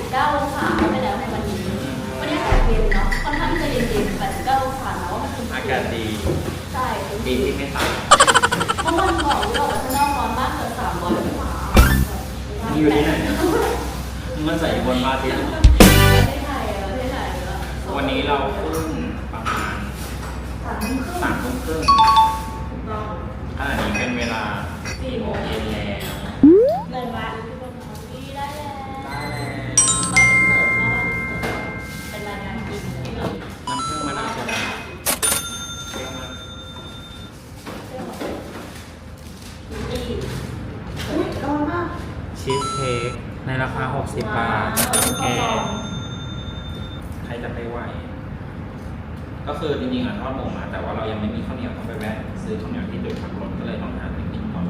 89องศาไปแล้วในวันนี้ วันนี้อากาศเย็นเนาะ ค่อนข้างที่จะเย็นๆ89องศาแล้วว่ามันคืออากาศดี ใช่ดีที่ไม่ต่ำเพราะวันก่อนที่เราไปข้างนอกร้อนมากเกิน300องศามึงอยู่ที่ไหนเนี่ยมึงมาใส่อยู่บนมาที่ประเทศไทยอะประเทศไทยอะวันนี้เราขึ้นประมาณสามทุ่มครึ่งสามทุ่มครึ่งถูกต้องขณะนี้เป็นเวลาสี่โมงเย็นแล้วาคา60บาทแกใครจะไปไหว ก็คือจริงๆอะทอดหมูมาแต่ว่าเรายังไม่มีข้าวเหนียวต้องไปแวะซื้อข้าวเหนียวที่จุดพักรถก็เลยต้องหาไปกินก่อน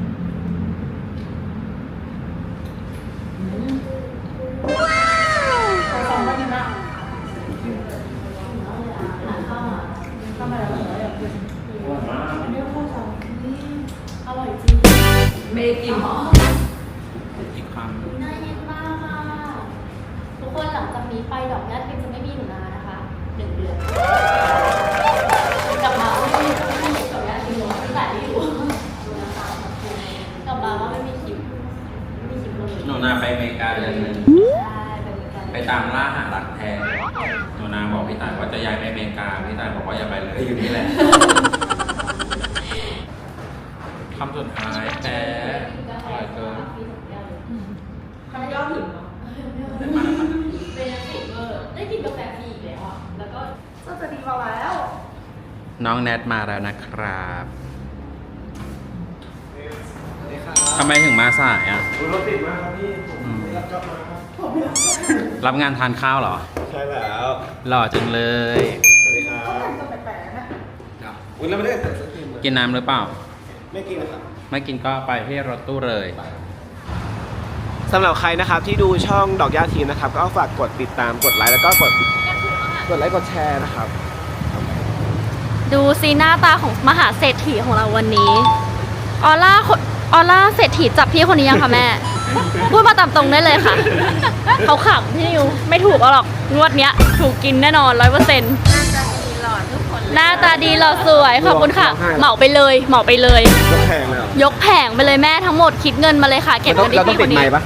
สองวันนี้นะหาข้าวมาข้าวมาแล้วเหรออยากกินอร่อยมากอันนี้ข้าวสองนี่อร่อยจริงเมกิน อีกค น่าเย็นมากค่ะ ทุกคนหลังจากนี้ไปดอกญาติเป็นจะไม่มีหนูนานะคะหนึ่งเดือน กลับมาไม่มีไม่มีดอกญาติเป็นหนูที่แต่ที่อยู่กลับมาว่าไม่มีคลิปไม่มีคลิปลงำหนูนาไปอเมริกาเดือนหนึง ใช่เป็นเหมือนกัน ไปตามล่าหารักแท้หนูนาบอกพี่ตา ยว่าจะย้ายไปอเมริกาพี่ตายบอกว่าอย่าไปเลยอยู่นี่แหละคำสุดท้ายแต่อร่อยเกินทำยอดถึงเหรอเป็นสิเวอร์ได้กินกาแฟฟรีอีกแล้วอะแล้วก็ก็จะดีมาแล้ว น้องแนทมาแล้วนะครับสวัสดีครับทำไมถึงมาสายอะรถติดมากครับพี่ผมอืมไม่รับจ็อบมาครับ รับงานทานข้าวเหรอ ใช่แล้วหล่อจังเลย สวัสดีครับก็แปลกๆนะอุ้ยเราไม่ได้ใส่สกินเลยกินน้ำหรือเปล่า ไม่กินนะครับ ไม่กินก็ไปที่รถตู้เลย สำหรับใครนะครับที่ดูช่องดอกย่าทีนะครับ ก็ฝากกดติดตามกดไลค์แล้วก็กดกดไลค์กดแชร์นะครับ ดูซีหน้าตาของมหาเศรษฐีของเราวันนี้ ออร่าคนออร่าเศรษฐีจับพี่คนนี้ยังคะแม่ พูดมาตามตรงได้เลยค่ะ เขาขำพี่นิวไม่ถูกเอาหรอกงวดเนี้ย ถูกกินแน่นอนร้อยเปอร์เซ็นต์หน้าตาดีหล่อสวยขอบคุณค่ะ เหมาไปเลยเหมาไปเลย ยกแพงเลยเหรอยกแผงไปเลยแม่ทั้งหมดคิดเงินมาเลยค่ะ เก็บเราต้เงิอนงที่เราต้องพี่คนนี้ติดไม้ปะ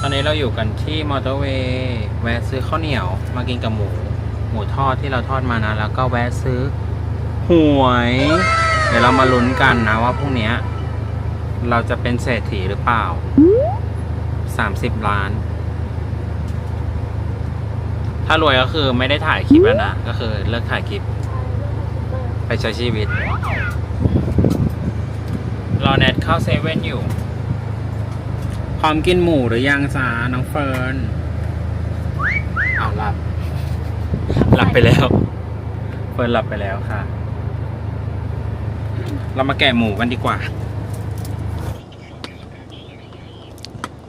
ตอนนี้เราอยู่กันที่มอเตอร์เวย์แวะซื้อข้าวเหนียวมากินกับหมู หมูทอดที่เราทอดมานะ แล้วก็แวะซื้อหวย เดี๋ยวเรามาลุ้นกันนะว่าพรุ่งเนี้ย เราจะเป็นเศรษฐีหรือเปล่า 30 ล้าน ถ้ารวยก็คือไม่ได้ถ่ายคลิปแล้วนะ ก็คือเลิกถ่ายคลิป ไปใช้ชีวิต รอแนทเข้าเซเว่นอยู่ พร้อมกินหมูหรือยังจ้าน้องเฟิร์นเอาหลับ หลับไปแล้ว เฟิร์นหลับไปแล้วค่ะ เรามาแกะหมูกันดีกว่า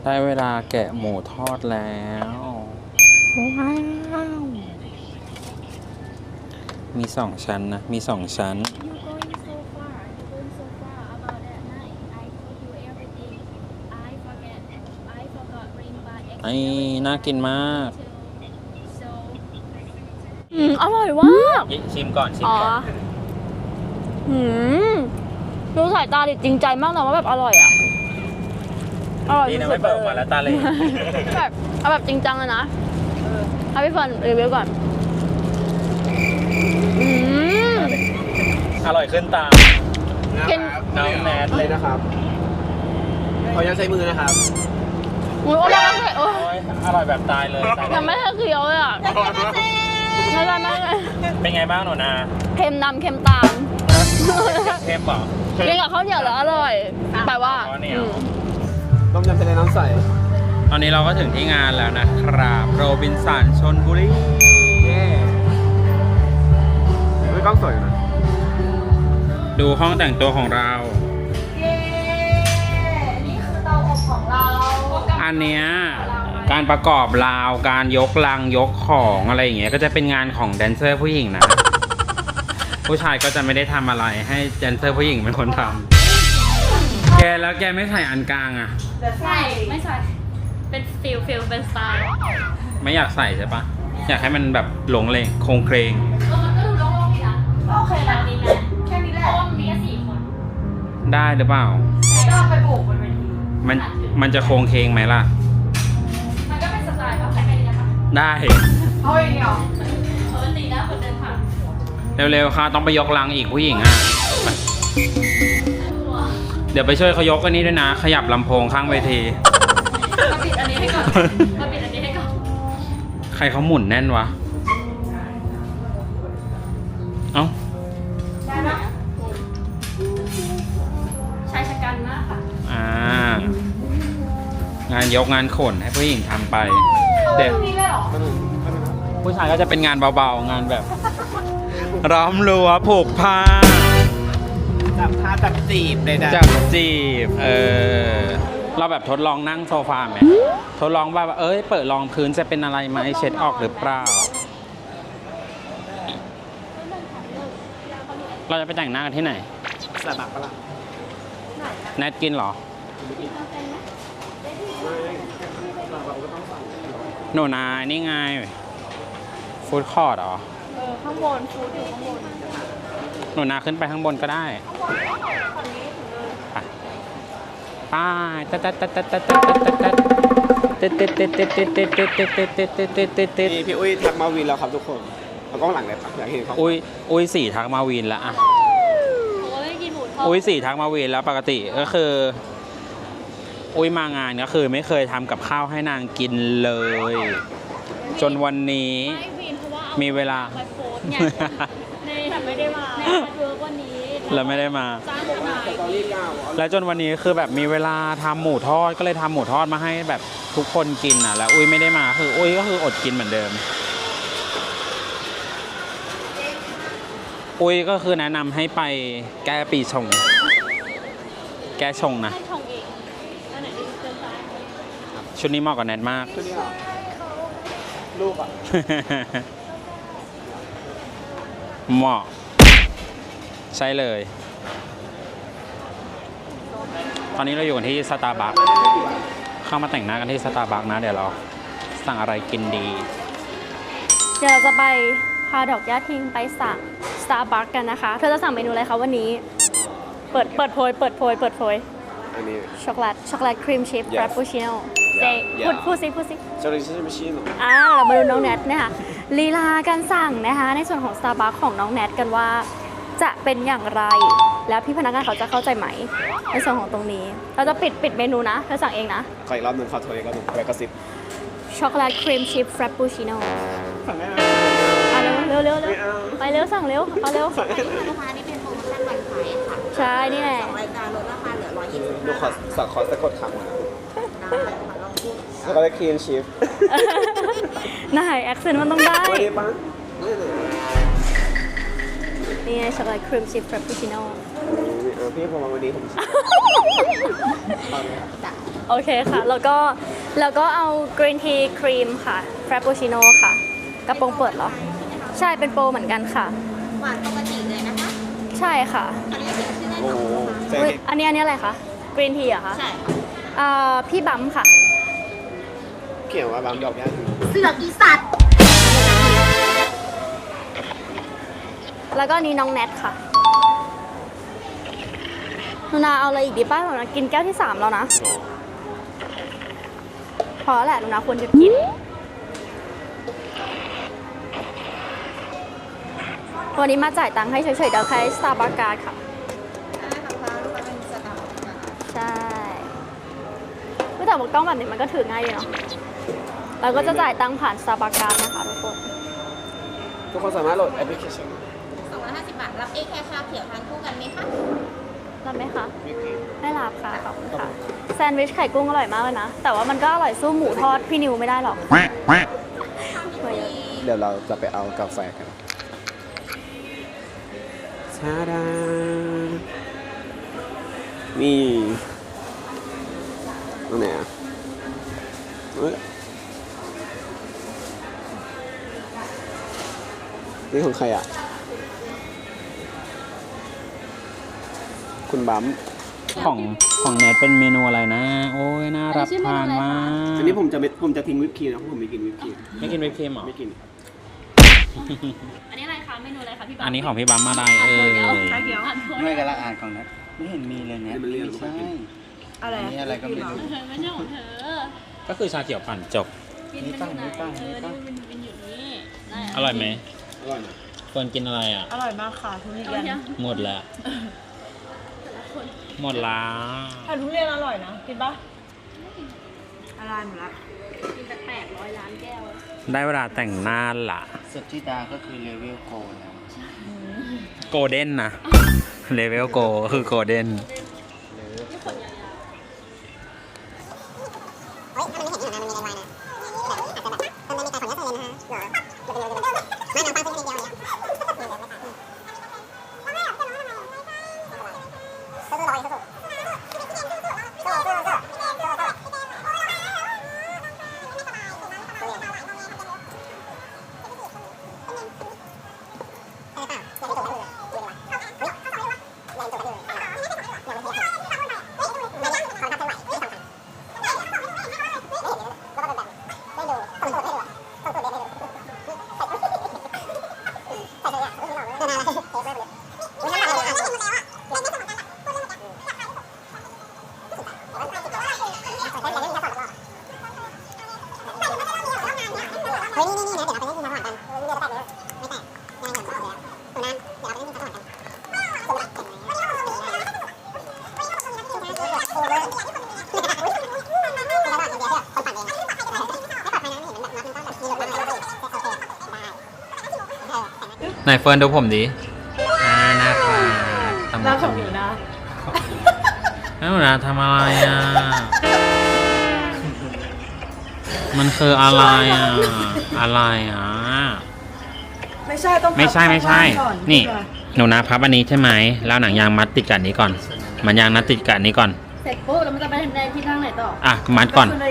ได้เวลาแกะหมูทอดแล้วว้าวมีสองชั้นนะ มีสองชั้น You're going so far. You're going so far about that night. I told you everything. I forget. I forgot bring by ไอ้น่ากินมาก So อืม อร่อยมากชิมก่อน ชิมอ๋อก่อน หืมดูสายตาดิจริงใจมากนะว่าแบบอร่อยอะ อร่อยนี่นะสุไม่ดๆเปิดออกมาแล้วตาเลยแบบเอาแบบจริงจังเลยนะให้พี่เฟิร์นรีวิวก่อนอืมอร่อยขึ้นตากินน้องแนทเลยนะครับขออนุญาตใช้มือนะครับอุ้ยอร่อยมากเลยโอ้ยโอ้ยอร่อยแบบตายเลยตายยังไม่ทันเคี้ยวเลยอะไม่ได้ไม่ได้เป็นไงบ้างหนูนาเค็มนำเค็มตามเค็มเหรอกินกับข้าวเหนียวแล้วอร่อยแปลว่า ข้าวเหนียว อืม ต้มยำทะเลน้ำใส ตอนนี้เราก็ถึงที่งานแล้วนะครับโรบินสันชนบุรีเย้เฮ้ยกล้องสวยอยู่นะดูห้องแต่งตัวของเรา เย้นี่คือเตาอบของเราอันเนี้ยการประกอบราวการยกลังยกของอะไรอย่างเงี้ยก็จะเป็นงานของแดนเซอร์ผู้หญิงนะ ผู้ชายก็จะไม่ได้ทำอะไรให้แดนเซอร์ผู้หญิงเป็นคนทำแกแล้วแกไม่ใส่อันกลางอะ ใส่ไม่ใส่ เป็นฟิลฟิลเป็นสไตล์ไม่อยากใส่ใช่ปะอยากให้มันแบบหลงเลงโครงเครง เออมันก็ดูโล่งๆดีนะโอเคแบบนี้ไหมแค่นี้แหเพละราะว่ามันมีแค่สี่คนได้หรือเปล่า ก็ไปโบกบนเวทีมันมันจะโครงเครงไหมล่ะ มันก็เป็นสไตล์แบบแค่นี้นะคะได้เฮ้ยเนี่ยเหรอปกตินะคนเดินผ่านเร็วๆค่ะ ต้องไปยกลังอีกผู้หญิงอะไป เดี๋ยวไปช่วยเขายกอันนี้ด้วยนะ ขยับลำโพงข้างเวที มาปิดอันนี้ให้ก่อนมาปิดอันนี้ให้ก่อนใครเขาหมุนแน่นวะ เอ้า ได้ปะชายชะกันมากค่ะอ่า งานยกงานขนให้ผู้หญิงทำไป เด็ก ตรงนี้เลยเหรอผู้ชายก็จะเป็นงานเบาๆ งานแบบ ร้อมรั้วผูกผ้า จับผ้าจับจีบใดๆจับจีบ เออ เราแบบทดลองนั่งโซฟาไหม ทดลองว่า เอ้ย เปิดรองพื้นจะเป็นอะไรไหมเช็ดออกหรือเปล่า เราจะไปแต่งหน้ากันที่ไหนสลับปะล่ะแนทกินเหรอ หนูนายนี่ไงฟู้ดคอร์ดเหรอ เออ ข้างบนฟูดอยู่ข้างบน หนูนาขึ้นไปข้างบนก็ได้ปไปตัดตัดตัดตัดตัดตัดตัดตัดติดติดติดติดติดติดติดติดติดติดติดติดติดติดนี่พี่อุ้ยทักมาวินแล้วครับทุกคนเอากล้องหลังเลยปะอยากเห็นเขาอุ้ยอุ้ยสี่ทักมาวีนแล้วอะอ้ยกินหมูทอดอุ้ยสี่ทักมาวีนแล้วปกติก็คือ อุ้ยมางานก็คือไม่เคยทำกับข้าวให้นางกินเลย จนวันนี้มีเพราะว่ามีเวลา ได้มาในแคทเวิร์กวันนี้เราไม่ได้มา จ้างทนายตอนนี้ก้าวเอาแล้วจนวันนี้คือแบบมีเวลาทำหมูทอดก็เลยทำหมูทอดมาให้แบบทุกคนกินอะ แล้วอุ้ยไม่ได้มาคืออุ้ยก็คืออดกินเหมือนเดิม อุ้ยก็คือแนะนำให้ไปแก้ปีชง แก้ชงนะให้ชงเองอันไหนดีเกินไปชุดนี้เหมาะกับแนทมากชุดนี้เหรอลูกอะ เหมาะ ใช่เลย ตอนนี้เราอยู่กันที่สตาร์บัคเข้ามาแต่งหน้ากันที่สตาร์บัคนะเดี๋ยวเราสั่งอะไรกินดี เดี๋ยวเราจะไปพาดอกย่าทิ้งไปสั่ง Starbucks กันนะคะ เธอจะสั่งเมนูอะไรคะวันนี้ เปิดเปิดโพยเปิดโพยเปิดโพยอันนี้ ช็อกโกแลตช็อกโกแลตครีมชีส Yes ฟรปปูชิโน่เจ Yeah พูดพูดสิพูดสิเจ้าหน้าที่ไม่ชี้หรออ่าเรามาดูน้องแนทนะคะลีลาการสั่งนะคะ ในส่วนของ Starbucks ของน้องแนทกันว่า จะเป็นอย่างไร แล้วพี่พนักงานเขาจะเข้าใจไหม ในส่วนของตรงนี้ เราจะปิดปิดเมนูนะเธอสั่งเองนะ ขออีกรอบหนึ่งขอโทษอีกรอบหนึ่งไปกระซิบช็อกโกแลตครีมชีสฟรปปูชิโน่สั่งได้ไหมอะเร็วเร็วเร็วเร็วไม่เอาไปเร็วสั่งเร็วเอาเร็วสั่งได้ไหมลูกค้านี่เป็นโปรโมชั่นวันขายค่ะใช่นี่แหละ สองรายการลดราคาเหลือ125ดูขอสักขอสะกดคำนะได้ค่ะลองพูดแล้วก็ได้คลีนชีฟ นายแอคเซนต์มันต้องได้ วันนี้ปะไม่เลย นี่ไงช็อกโกแลตครีมชีสฟรปปูชิโน่เออพี่ผมมาวันนี้ผมชิมเอาเลยครับโอเคค่ะ แล้วก็แล้วก็เอากรีนทีครีมค่ะฟรปปูชิโน่ค่ะ กระโปรงเปิดเหรอ ใช่เป็นโปรเหมือนกันค่ะ หวานปกติเลยนะคะใช่ค่ะอันนี้เขียนชื่อแน่นโอ้อนโหนะคะเจ๊อุ๊ยอันนี้อันนี้อะไรคะกรีนทีเหรอคะใช่เอ่อพี่บัมค่ะ เขียนว่าบางดอกย่าถึงเสือกอีสัตว์ แล้วก็นี้น้องแนทค่ะนูนาเอาอะไรอีกดีป้าหนูนากินแก้วที่สามแล้วนะ พอแล้วแหละหนูนาควรหยุดกิน วันนี้มาจ่ายตังค์ให้เฉยๆเดี๋ยวใช้ Starbucks Card ค่ะใช่เฮ้ยแต่บอกกล้องแบบนี้มันก็ถือง่ายดีเนาะเราก็จะจ่ายตังค์ผ่าน Starbucks Card นะคะทุกคนทุกคนสามารถโหลดแอปพลิเคชัน รับเอแคชาเขียวทานคู่กันไหมคะรับไหมคะวิกิไม่รับค่ะ ขอบคุณค่ะ แซนด์วิชไข่กุ้งอร่อยมากเลยนะ แต่ว่ามันก็อร่อยสู้หมูทอดพี่นิวไม่ได้หรอกมาเยอะเดี๋ยวเราจะไปเอากาแฟกันชาดานี่ตรงไหนอะเอ้ยนี่ของใครอะ คุณบัมของของแนทเป็นเมนูอะไรนะ โอ้ยน่ารับทานมากอันนี้ผมจะไม่ผมจะทิ้งวิปครีมนะเพราะผมไม่กินวิปครีมไม่กินวิปครีมเหรอไม่กินอันนี้อะไรคะเมนูอะไรคะพี่บ๊อบอันนี้ของพี่บัมอะไรเอ่ยชาเขียวอ่านโพยไม่กำลังอ่านของนัทไม่เห็นมีเลยเนี่ยนี่มันเรียกไม่ใช่อะไรอันนี้อะไรก็ไม่รู้เธอไม่ใช่ของเธอก็คือชาเขียวปั่นจบกินมันอยู่ไหนเออนี่มันเป็นอยู่นี่ได้อร่อยไหมอร่อยนะเฟิร์นกินอะไรอะ อร่อยมากค่ะทุเรียเอานยังหมดแล้ว หมดแล้วแต่ทุเรียนอร่อยนะ กินปะอร่อยหมดละกินแต่แปดร้อยล้านแก้ว ได้เวลาแต่งหน้าละสุดที่ดาก็คือเลเวลโกแล้วโกลเด้นนะ เลเวลโกก็คือโกลเด้น がいさそ ไหนเฟิร์นดูผมดิอ่าหน้าตาทำน้ำของหนูนะแล้วหนูนะทำอะไรอะ มันคืออะไรอะ อะไรอะ ไม่ใช่ต้องไม่ใช่ไม่ใช่ก่อนนี่ดีกว่าหนูนะพับอันนี้ใช่ไหม แล้วหนังยางมัดติดกันนี้ก่อน มันยางนัดติดกันนี้ก่อนเสร็จ ปุ๊บแล้วมันจะไปในที่นั่งไหนต่ออะมัดก่อน ก็คืใน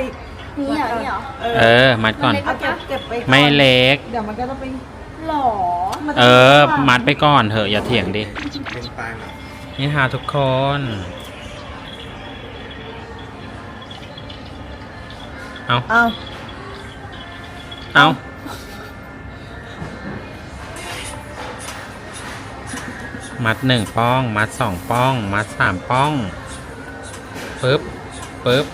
นี่เหรอนี่เหรอเอเอออ มัดก่อน เอาเก็บเก็บไปก่อนไม่เล็ก เดี๋ยวมันก็ต้องไปหรอ มันเอจะอมัดไปก่อนเถอะอย่าเถียงดิ เป็นปลายหน่อยนี่ฮะทุกคน เอาเอาเอามัดหนึ่งป้อง มัดสองป้อง มัดสามป้อง ปึ๊บปึ๊บ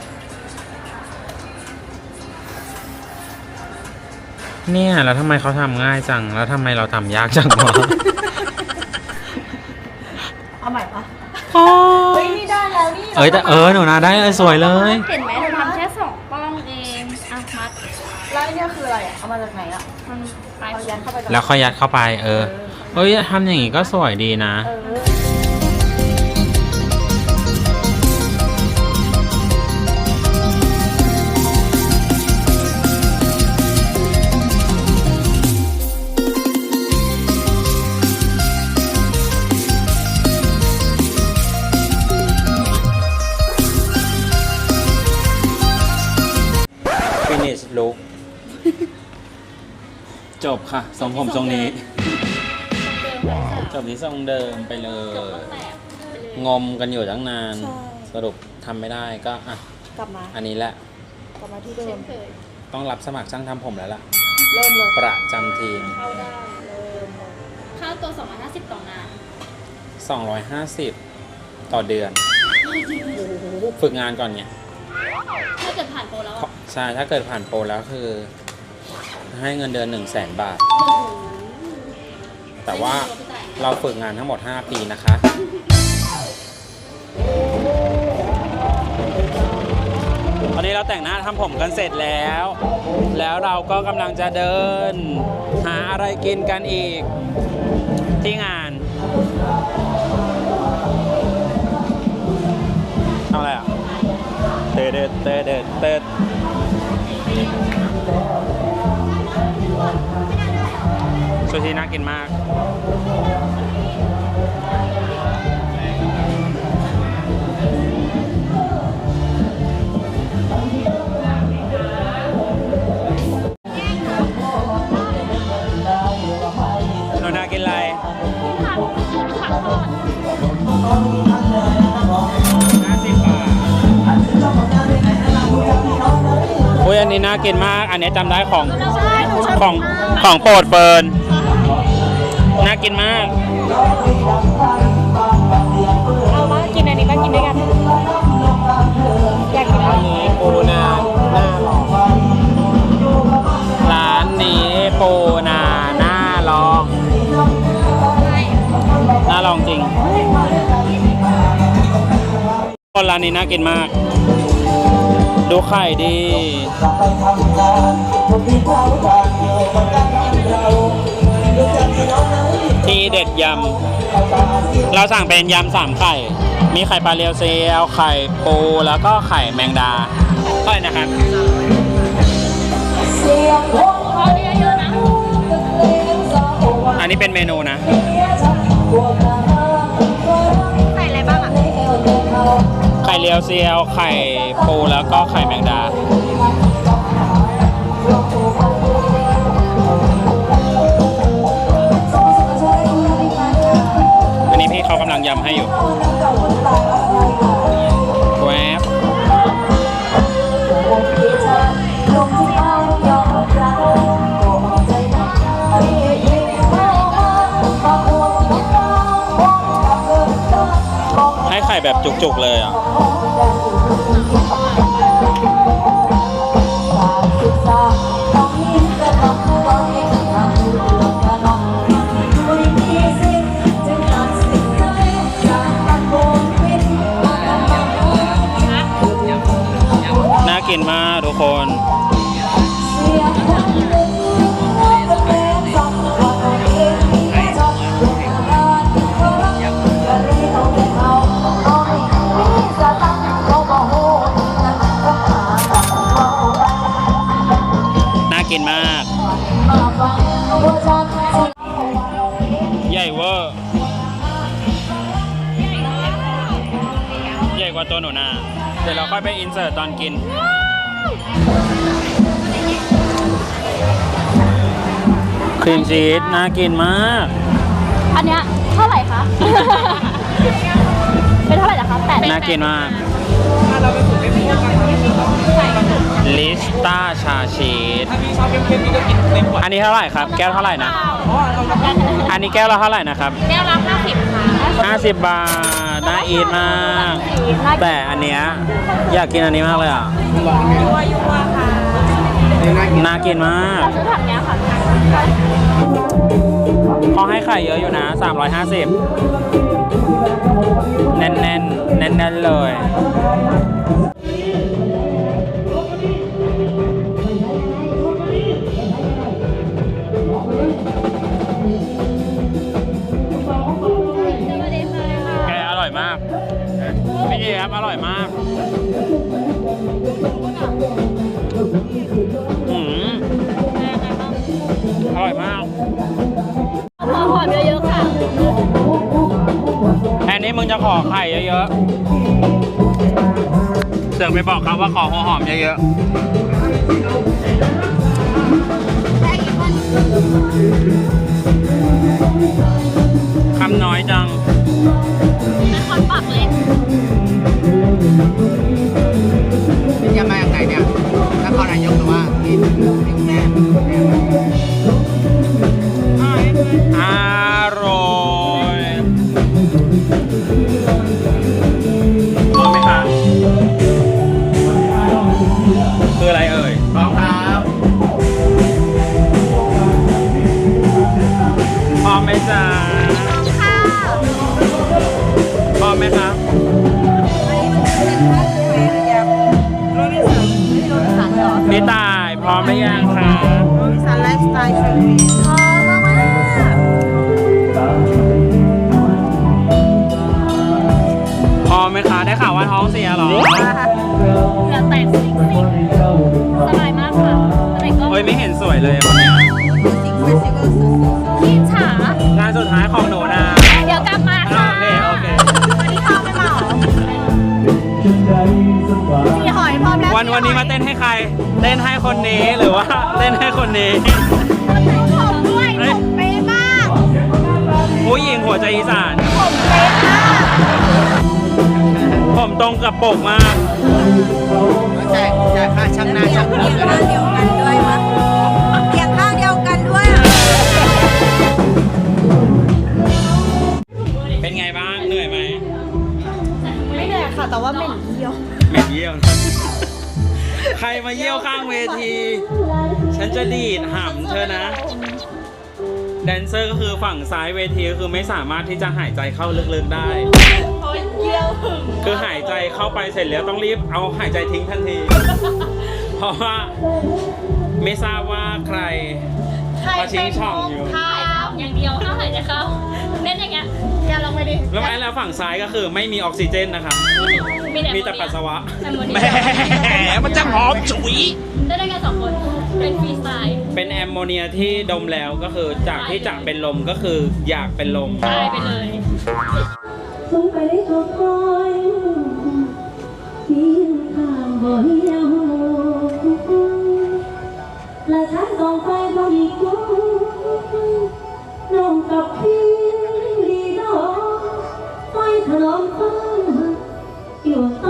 เนี่ยแล้วทำไมเขาทำง่ายจัง แล้วทำไมเราทำยากจังวะเอาใหม่ปะโอ้เฮ้ยนี่ได้แล้วนี่เอ้ยแต่เออหนูนะได้เออสวยเลย เห็นไหมเราทำแค่สองป้องเองอะมัดแล้วอันเนี่ยคืออะไรอะเอามาจากไหนอะมันไปเอายันเข้าไปก่อนแล้วค่อยยัดเข้าไป เออเฮ้ยทำอย่างงี้ก็สวยดีนะ เออ ค่ะทรงผมทรงนี้จบที่ทรงเดิมไปเลย งมกันอยู่ตั้งนานสรุปทำไม่ได้ก็อะ กลับมา อันนี้แหละ กลับมาที่เดิม ต้องรับสมัครช่างทำผมแล้วล่ะ เริ่มเลย ประจำทีม เข้าได้ เริ่มเลยค่าตัว 250 ต่องาน250 ต่อเดือนฝึกงานก่อนไงถ้าเกิดผ่านโปรแล้วเพราะใช่ ถ้าเกิดผ่านโปรแล้วคือ ให้เงินเดือน1 0 0 0 0แสนบาท แต่ว่าเราฝึกงานทั้งหมด 5 ปีนะคะ ตอนนี้เราแต่งหน้าทำผมกันเสร็จแล้ว แล้วเราก็กำลังจะเดิน หาอะไรกินกันอีกที่งานทำอะไรอะ เตดเตดเตดเตดเต ซูชิน่ากินมากนดากินอะไร ผัอุ้ยอันนี้น่ากินมาก อันนี้จำได้ของของของโปรดเฟิร์น น่ากินมาก เอามากินอันนี้มากินด้วยกัน อยากกินอะไรนี้ปูนาหน้าลองร้านนี้ปูนาหน้าลองหน้าลองจริงคนร้านนี้น่ากินมาก ดูไข่ดี เด็ดยำ เราสั่งเป็นยำสามไข่ มีไข่ปลาเรียวเซลไข่ปูแล้วก็ไข่แมงดาเท่าไหร่นะครับอันนี้เป็นเมนูนะ ใส่อะไรบ้างอะ ไข่เรียวเซียว ไข่ปูแล้วก็ไข่แมงดา งยำให้อยู่แวบให้ไข่แบบจุกๆเลยอะ กินมากทุกคนน่ากินมาก ใหญ่เวอร์ใหญ่กว่าตัวหนูนาเดี๋ยวเราค่อยไปอินเสิร์ตตอนกิน ครีมชีสน่ากินมาก อันเนี้ยเท่าไหร่คะ เป็นเท่าไหร่นะคะแปดน่ากินมาก ลิสต้าชาชีสอันนี้เท่าไหร่ครับ แก้วเท่าไหร่นะอันนี้แก้วละเท่าไหร่นะครับ แก้วละห้าสิบค่ะ 50 บาท น่าอีทมาก แต่อันเนี้ยอยากกินอันนี้มากเลยอะน่ากินมากซื้อถังเนี้ยค่ะเขาให้ไข่เยอะอยู่นะ 350 แน่นๆ แน่นๆเลย มึงจะขอไข่เยอะๆ เสือกไปบอกเขาว่าขอหัวหอมเยอะๆคำน้อยจัง เป็นคนปากเล็ก นนี้มาเต้นให้ใครเต้นให้คนนี้หรือว่าเต้นให้คนนี้ผมด้วยผมเป๊ะมากผู้หญิงหัวใจอีสาน ผมเป๊ะมากผผมตรงกับปกมากจ่ายจ่ายค่าช่างหน้าช่างผมเรียงด้วยข้างนะเดียวกันด้วยวะเรียงข้างเดียวกันด้วยอะเป็นไงบ้างเหนื่อยไหมไม่เหนื่อยค่ะ แต่ว่าเหม็นเยี่ยวไม่เยี่ยวนะ ใครมาเยี่ยวข้างเวที ฉันจะดีดหำเธอนะ แดนเซอร์ก็คือฝั่งซ้ายเวทีก็คือไม่สามารถที่จะหายใจเข้าลึกๆได้คือหายใจเข้าไปเสร็จแล้วต้องรีบเอาหายใจทิ้งทันที เพราะว่าไม่ทราบว่าใครมาชิงช่องอยู่ข้าวอย่าง เดียวห้ามหายใจเข้าเล่นอย่างเงี้ยอย่าลองไปดิแล้วไอ้แล้วฝั่งซ้ายก็คือไม่มีออกซิเจนนะครับ มีแต่ปัสสาวะแหมมันจะหอมฉุยได้ด้วยกันสองคน เป็นฟรีสไตล์ เป็นแอมโมเนียที่ดมแล้วก็คือจากที่จะเป็นลมก็คืออยากเป็นลมตายไปเลยสงไปได้ทบคอยที่ข้างบ่เหี่ยวและทางกองไฟบ่มีกู น้องกับพี่ดีดอกไฟถนอมฟ้าอยู่ต้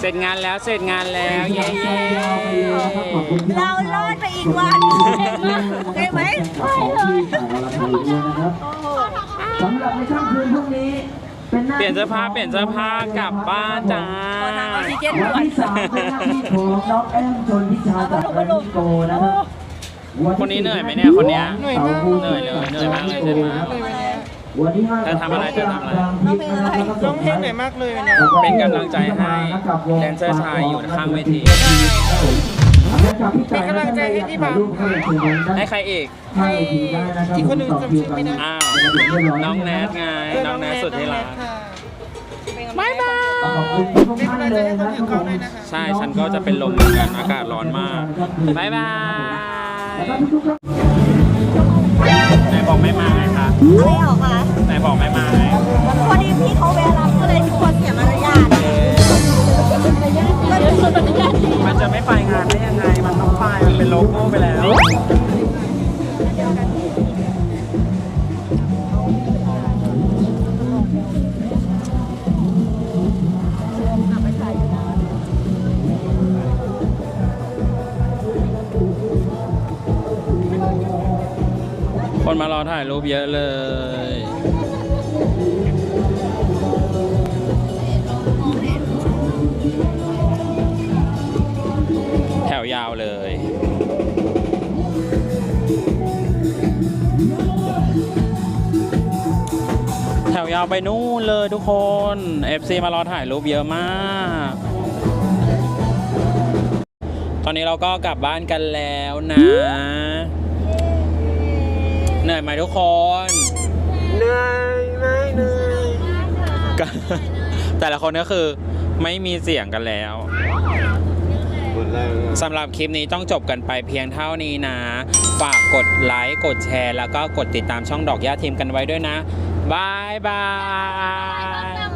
เสร็จงานแล้วเสร็จงานแล้วเย้เย้เรารอดไปอีกวันได้ไหมสำหรับในค่ำคืนพรุ่งนี้ เป็นหน้าเปลี่ยนเสื้อผ้าเปลี่ยนเสื้อผ้ากลับบ้านจ้าวันที่สามเป็นหน้าที่ของน้องแอมชนทิชาจากแรนนิโกนะครับคนนี้เหนื่อยไหมเนี่ยคนนี้เหนื่อยมากเหนื่อยเลยเหนื่อยมากเลยใช่ไหม วันที่ห้าเธอทำอะไรเธอทำอะไรร้องเพลงเหนื่อยมากเลยเป็นกำลังใจให้แดนเซอร์ชายอยู่ข้างเวทีเป็นกำลังใจให้พี่บังให้ใครอีกอีกคนหนึ่งจำชื่อไม่ได้อ้าวน้องแนทไงน้องแนทสุดที่รักบ๊ายบายเป็นกำลังใจให้คนอื่นก่อนเลยนะคะใช่ฉันก็จะเป็นลมเหมือนกันอากาศร้อนมากบายบาย ไหนบอกไม่มาไงคะอะไรออกคะไหนบอกไม่มาไงายรูปเยอะเลยแถวยาวเลยแถวยาวไปนู่นเลยทุกคน FC มารอถ่ายรูปเยอะมาก ตอนนี้เราก็กลับบ้านกันแล้วนะ เหนื่อยไหมทุกคนเหนื่อยไหมเหนื่อยก็แต่ละคนก็คือไม่มีเสียงกันแล้ว หมดแล้วสำหรับคลิปนี้ต้องจบกันไปเพียงเท่านี้นะ ฝากกดไลค์ กดแชร์ แล้วก็กดติดตามช่องดอกย่าทีมกันไว้ด้วยนะบายบาย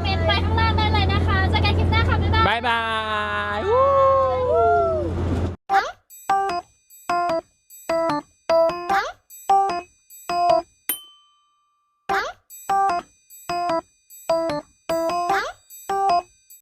เมนไปข้างล่างได้เลยนะคะเจอกันคลิปหน้าค่ะบ๊ายบาย บายบาย